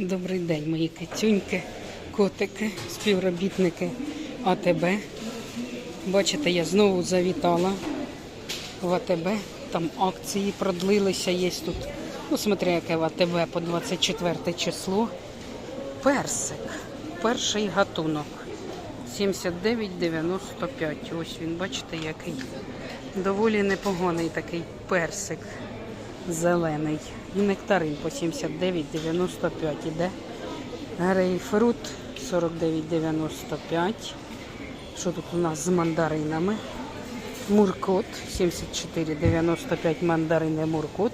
Добрий день, мої кицюньки, котики, співробітники АТБ. Бачите, я знову завітала в АТБ. Там акції продлилися. Є тут. Ну, смотри, яке в АТБ по 24 число. Персик. Перший гатунок. 79,95. Ось він, бачите, який. Доволі непоганий такий персик зелений. І нектарин по 79,95 іде. Грейпфрут 49,95. Що тут у нас з мандаринами? Муркот 74,95 мандарини Муркот.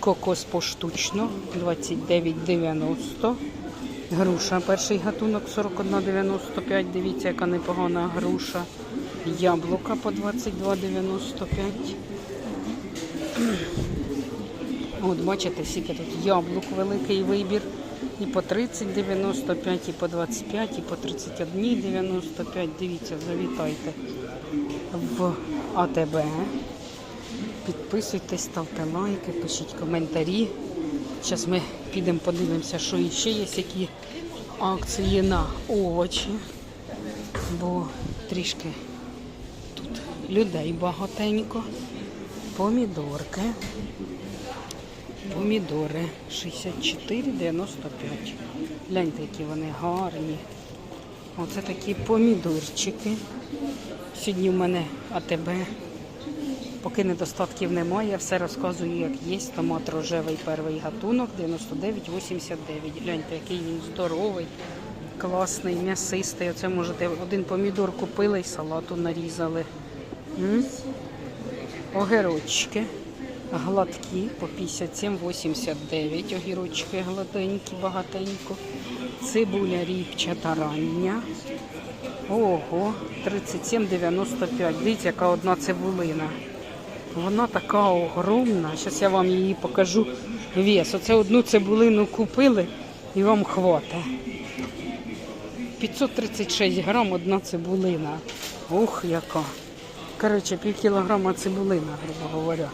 Кокос поштучно 29,90. Груша перший гатунок 41,95. Дивіться, яка непогана груша. Яблука по 22,95. От бачите, скільки тут яблук великий вибір. І по 30,95, і по 25, і по 31,95. Дивіться, завітайте в АТБ. Підписуйтесь, ставте лайки, пишіть коментарі. Зараз ми підемо подивимося, що іще є, які акції на овочі. Бо трішки тут людей багатенько. Помідорки. Помідори 64,95. Гляньте, які вони гарні. Оце такі помідорчики. Сьогодні в мене АТБ. Поки недостатків немає, все розказую, як є. Томат рожевий перший гатунок 99,89. Гляньте, який він здоровий, класний, м'ясистий. Оце можете один помідор купили і салату нарізали. М? Огірочки гладкі по 57,89. Огірочки гладенькі, багатенько. Цибуля ріпчата рання. Ого, 37,95. Дивіться, яка одна цибулина. Вона така огромна. Зараз я вам її покажу вес. Оце одну цибулину купили і вам хватить. 536 грам одна цибулина. Ух, яка. Коротше, пів кілограма цибулина, грубо говоря.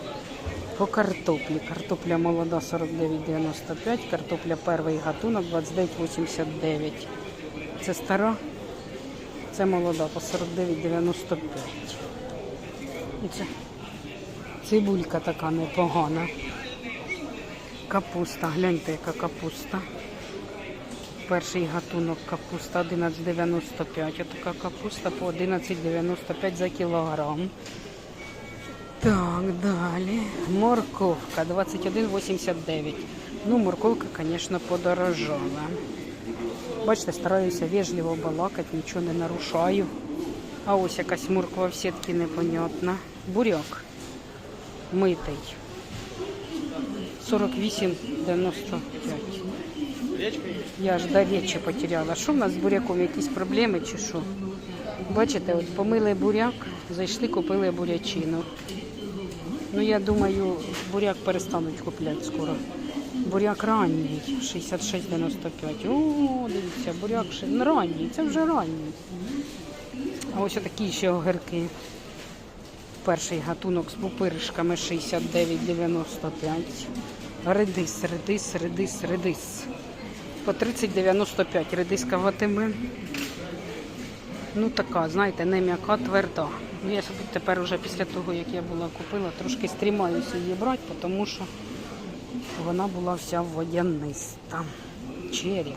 По картоплі. Картопля молода 49,95, картопля перший гатунок 29,89. Це стара, це молода по 49,95. І це цибулька така непогана. Капуста, гляньте, яка капуста. Перший гатунок капуста 11,95. Отака капуста по 11,95 за кілограм. Так, далі. Морковка 21,89. Ну, морковка, звісно, подорожала. Бачите, стараюся вежливо балакати, нічого не нарушаю. А ось якась морква в сітці непонятна. Буряк митий. 48,95. Я ж до речі потеряла. Що в нас з буряком? Якісь проблеми чи що? Бачите, от помили буряк, зайшли, купили бурячину. Ну, я думаю, буряк перестануть купляти скоро. Буряк ранній, 66,95. О, дивіться, буряк ще ну, ранній, це вже ранній. А ось такі ще огірки. Перший гатунок з пупиришками 69,95. Редис, редис, редис, редис. По 30,95 редиска в АТБ. Ну така, знаєте, не м'яка, тверда. Ну, я собі тепер вже після того, як я була купила, трошки стрімаюся її брати, тому що вона була вся водяниста. Черік.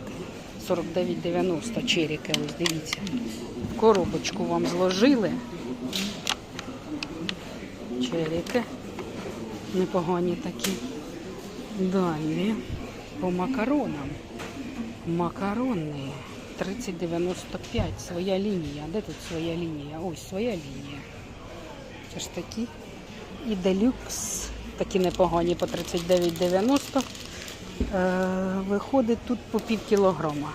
49,90 черіки, ось дивіться. Коробочку вам зложили. Черіки. Непогані такі. Далі по макаронам. Макарони 30,95. Своя лінія. Де тут своя лінія? Ось своя лінія. Це ж такі. І делюкс. Такі непогані по 39,90. Е, виходить тут по пів кілограма.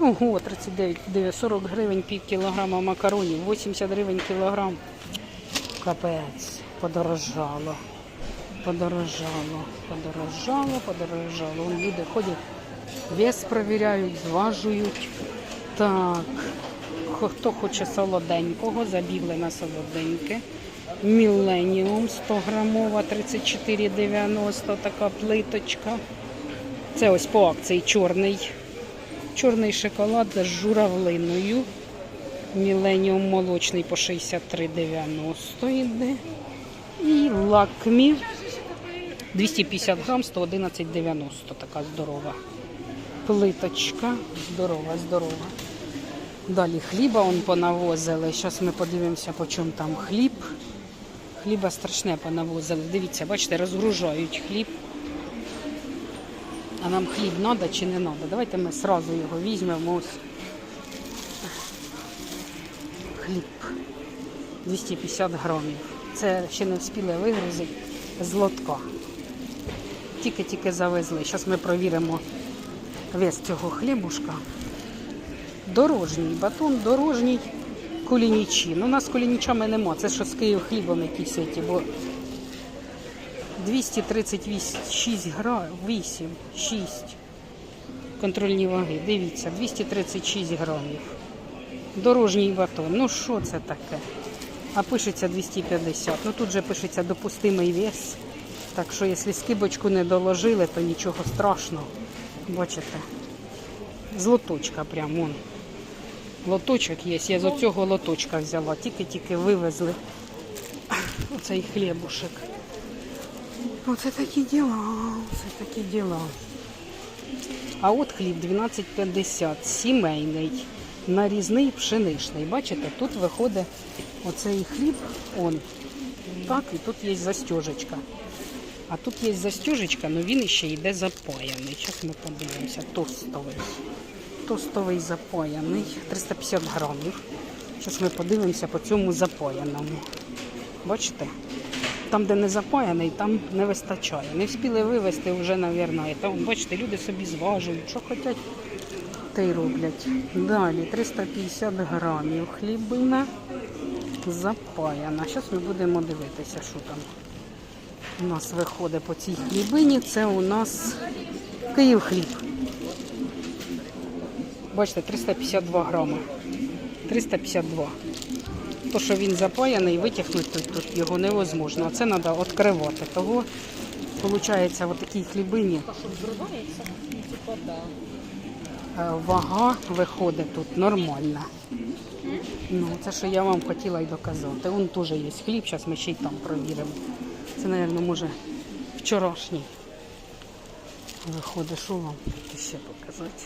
Ого, 39, 40 гривень пів кілограма макаронів, 80 гривень кілограм. Капець, подорожало. Подорожало, подорожало, подорожало. Люди ходять, вес перевіряють, зважують. Так, хто хоче солоденького, забігли на солоденьке. Міленіум 100 грамова, 34,90 така плиточка. Це ось по акції чорний. Чорний шоколад з журавлиною. Міленіум молочний по 63,90 йде. І лакмі 250 грам, 111,90. Така здорова. Плиточка. Здорова, здорова. Далі хліба он понавозили. Зараз ми подивимося, по чому там хліб. Хліба страшне понавозили. Дивіться, бачите, розгружають хліб. А нам хліб треба чи не треба? Давайте ми одразу його візьмемо. Хліб 250 грамів. Це ще не встигли вигрузити з лотка. Тільки-тільки завезли. Зараз ми провіримо вес цього хлібушка. Дорожній батон, дорожній кулінічі. Ну, у нас кулінічами нема. Це що з Київ хлібом якісь ці, бо 236 грам, 8, 6. Контрольні ваги. Дивіться, 236 грамів. Дорожній батон. Ну що це таке? А пишеться 250. Ну тут же пишеться допустимий вес. Так що, якщо скибочку не доложили, то нічого страшного. Бачите? З лоточка прям он. Лоточок є. Я з оцього лоточка взяла. Тільки-тільки вивезли оцей хлібушек. Оце такі діла. Оце такі діла. А от хліб 12,50, сімейний, нарізний пшеничний. Бачите, тут виходить оцей хліб, он. Так, і тут є застежечка. А тут є застежечка, але він ще йде запаяний. Зараз ми подивимося. Тостовий. Тостовий запаяний. 350 грамів. Зараз ми подивимося по цьому запаяному. Бачите? Там, де не запаяний, там не вистачає. Не встигли вивезти вже, мабуть. Там, бачите, люди собі зважують, що хочуть, те й роблять. Далі 350 грамів хлібина запаяна. Зараз ми будемо дивитися, що там у нас виходить по цій хлібині. Це у нас Київ хліб. Bачите, 352 грами. 352. То, що він запаяний, витягнути тут його невозможно. А це треба відкривати. Того, виходить, в такій хлібині е, вага виходить тут нормальна. Ну, це, що я вам хотіла й доказати. Вон теж є хліб, зараз ми ще й там провіримо. Це, мабуть, може вчорашній. Виходить, що вам тут ще показати.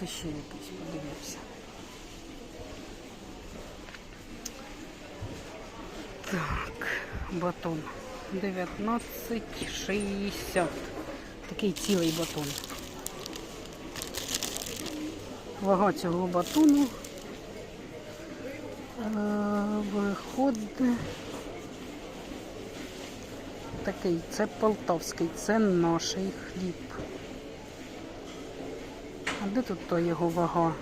Зараз ще якийсь подивимося. Так, батон 19,60. Такий цілий батон. Вага цього батону е, виходить такий, це полтавський, це наш хліб. А де тут то його вага?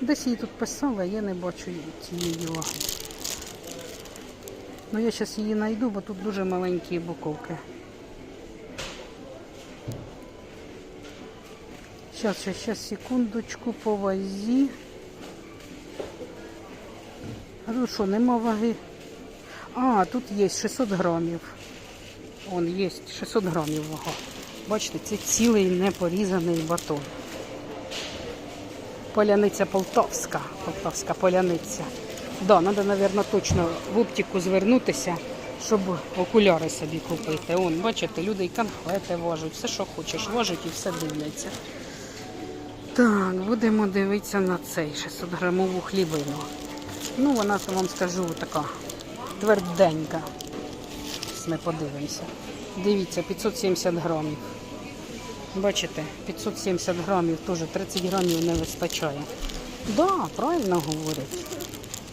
Десь її тут писала, я не бачу цієї ваги. Ну я зараз її знайду, бо тут дуже маленькі буковки. Сейчас, сейчас, сейчас, секундочку по вазі. А тут що, нема ваги? А, тут є 600 грамів. Он є 600 грамів вага. Бачите, це цілий непорізаний батон. Поляниця Полтавська. Полтавська поляниця. Да, треба, мабуть, точно в оптику звернутися, щоб окуляри собі купити. Он, бачите, люди і конфети важуть, все, що хочеш, важуть і все дивляться. Так, будемо дивитися на цей 600 грамову хлібину. Ну, вона, то вам скажу, така тверденька. Ми подивимося. Дивіться, 570 грамів. Бачите, 570 грамів, теж 30 грамів не вистачає. Так, да, правильно говорять.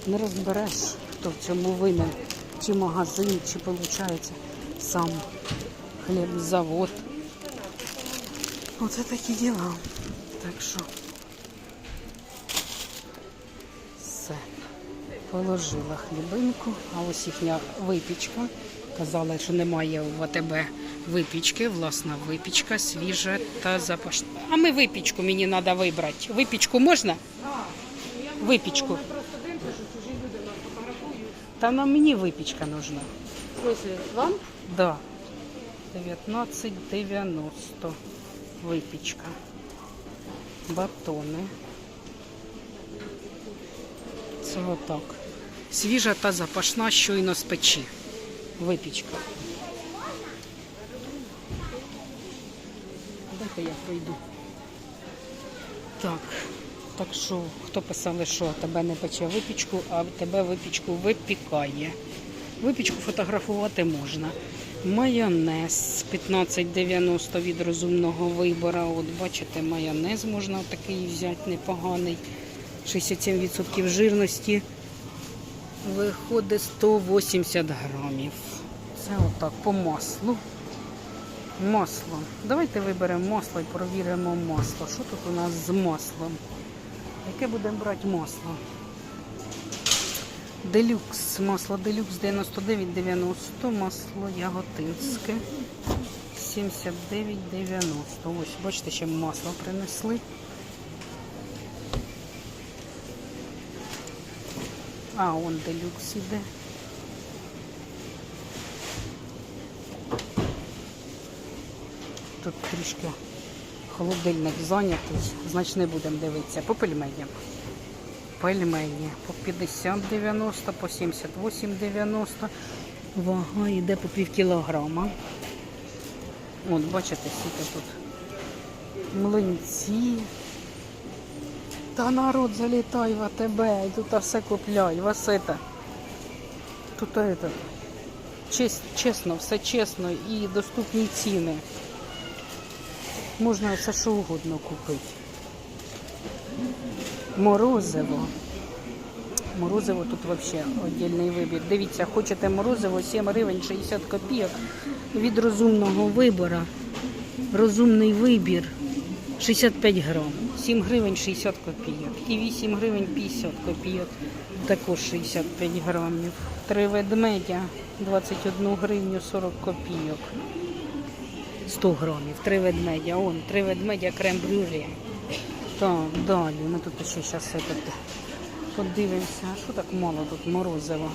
Не розбереш, хто в цьому винен, чи магазин, чи виходить сам хлібзавод. Оце такі діла. Так що Положила хлібинку, а ось їхня випічка. Казали, що немає в АТБ випічки, власна випічка, свіжа та запашна. А ми випічку мені треба вибрати. Випічку можна? Випічку. Та на мені випічка нужна. Вам? Да. 19,90 випічка. Батони. Це отак. Свіжа та запашна щойно з печі. Випічка. Дайте я пройду. Так. Так що, хто писали, що тебе не пече випічку, а тебе випічку випікає. Випічку фотографувати можна. Майонез 15,90 від розумного вибору. От бачите, майонез можна такий взяти непоганий. 67% жирності. Виходить 180 грамів. Це отак по маслу. Масло. Давайте виберемо масло і провіримо масло. Що тут у нас з маслом? Яке будемо брати масло? Делюкс. Масло делюкс 99,90. Масло яготинське 79,90. Ось, бачите, ще масло принесли. А, он делюкс іде. Тут трішки холодильник зайнятий, значить не будемо дивитися. По пельменям. Пельмені по 50,90, по 78,90. Вага йде по пів кілограма. От, бачите, скільки тут млинці. Та народ залітай в АТБ, і тут все купляй, Васита. Тут это, чес- чесно, все чесно і доступні ціни. Можна все що угодно купити. Морозиво. Морозиво тут взагалі віддільний вибір. Дивіться, хочете морозиво 7 гривень 60 копійок від розумного вибору. Розумний вибір 65 грам. 7 гривень 60 копійок. І 8 гривень 50 копійок. Також 65 грамів. Три ведмедя 21 гривню 40 копійок. 100 грамів. Три ведмедя. Он, три ведмедя крем-брюле. Так, далі. Ми тут ще зараз подивимося. А що так мало тут морозиво?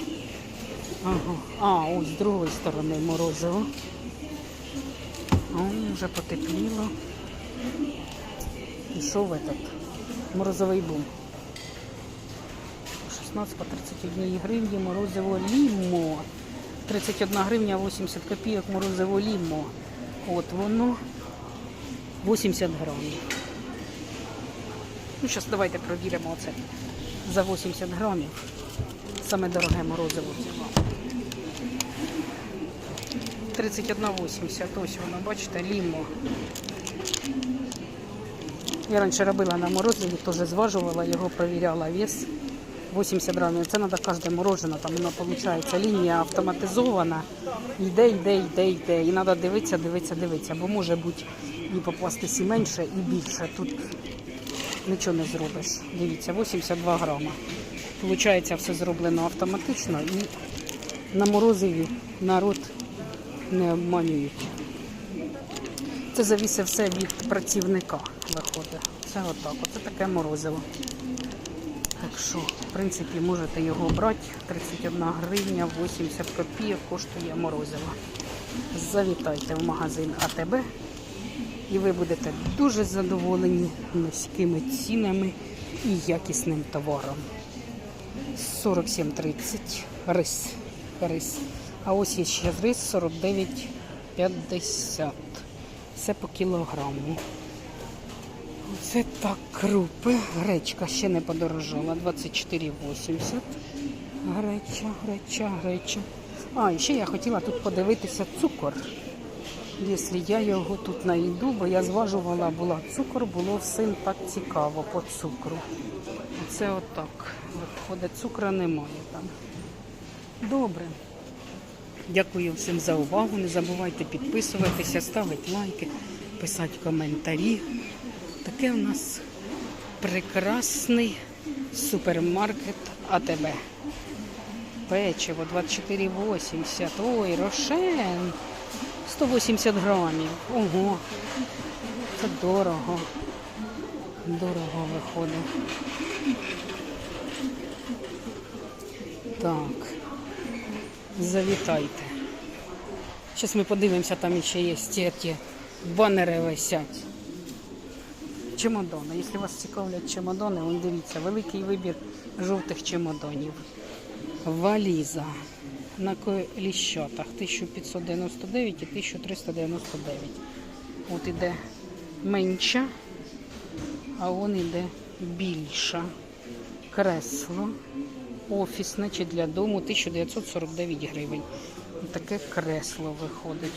Ага. А, ось з другої сторони морозиво. О, вже потепліло. Пішов этот морозовий бум. 16 по 31 гривні морозиво лімо. 31 гривня 80 копійок морозиво лімо. От воно 80 грамів. Ну, зараз давайте провіримо оце. За 80 грамів. Саме дороге морозиво взяла. 31,80. Ось воно, бачите, лімо. Я раніше робила на морозиві, теж зважувала його, провіряла вес. 80 грамів. Це треба кожне морожене, там воно виходить лінія автоматизована. Йде, йде, йде, йде. І треба дивитися, дивитися, дивитися. Бо може бути і попастись і менше, і більше. Тут нічого не зробиш. Дивіться, 82 грама. Получається, все зроблено автоматично і на морозиві народ не обманюють. Це завісить все від працівника виходить. Це отак. Оце таке морозиво. Так що, в принципі, можете його брати. 31 гривня, 80 копійок коштує морозиво. Завітайте в магазин АТБ і ви будете дуже задоволені низькими цінами і якісним товаром. 47,30 рис. рис. А ось є ще рис 49,50. Це по кілограму. Це так крупи. Гречка ще не подорожала. 24,80. Греча, греча, греча. А, і ще я хотіла тут подивитися цукор. Якщо я його тут знайду, бо я зважувала, була цукор, було всім так цікаво по цукру. Оце отак. Виходить, цукру немає там. Добре. Дякую всім за увагу. Не забувайте підписуватися, ставити лайки, писати коментарі. Таке у нас прекрасний супермаркет АТБ. Печиво 24,80. Ой, рошен. 180 грамів. Ого. Це дорого. Дорого виходить. Так. Завітайте. Зараз ми подивимося, там ще є ті, банери висять. Чемодони. Якщо вас цікавлять чемодони, вон дивіться, великий вибір жовтих чемоданів. Валіза на коліщатах 1599 і 1399. От іде менша, а вон іде більша. Кресло офісне чи для дому 1949 гривень. Таке кресло виходить.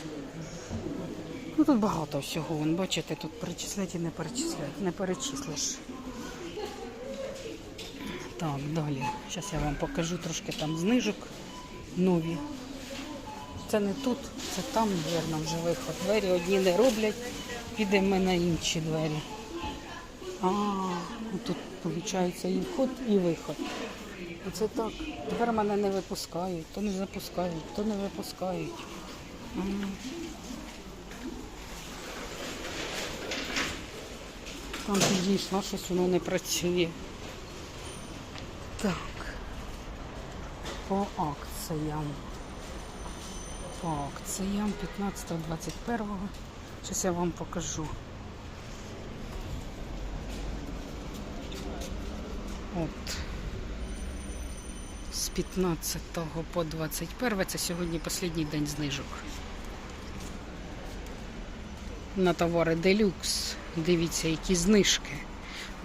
Ну тут багато всього. Вон, бачите, тут перечислять і не перечислять, не перечислиш. Так, далі. Зараз я вам покажу трошки там знижок нові. Це не тут, це там, мабуть, вже виход. Двері одні не роблять, підемо на інші двері. А, тут виходить і вход, і виход. Це так. Тепер мене не випускають, то не запускають, то не випускають. Там підійшла, щось воно не працює. Так. По акціям. По акціям 15-21. Зараз я вам покажу. От. З 15 по 21 це сьогодні останній день знижок. На товари Делюкс. Дивіться, які знижки.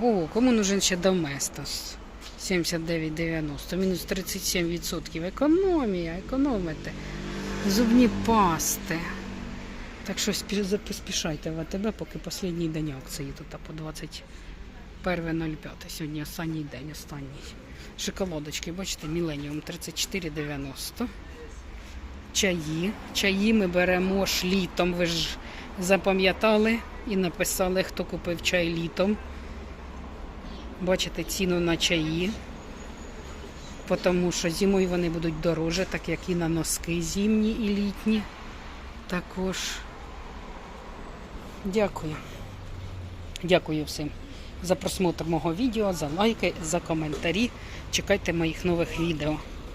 О, кому нужен ще Доместос? 79,90, мінус 37%. Економія, економите. Зубні пасти. Так що спі- поспішайте в АТБ, поки останній день акції тут по 21.05. Сьогодні останній день, останній. Шоколадочки, бачите, Millennium 34,90. Чаї. Чаї ми беремо ж літом. Ви ж запам'ятали і написали, хто купив чай літом. Бачите ціну на чаї. Тому що зимою вони будуть дороже, так як і на носки зимні і літні. Також дякую. Дякую всім за просмотр мого відео, за лайки, за коментарі. Чекайте моїх нових відео.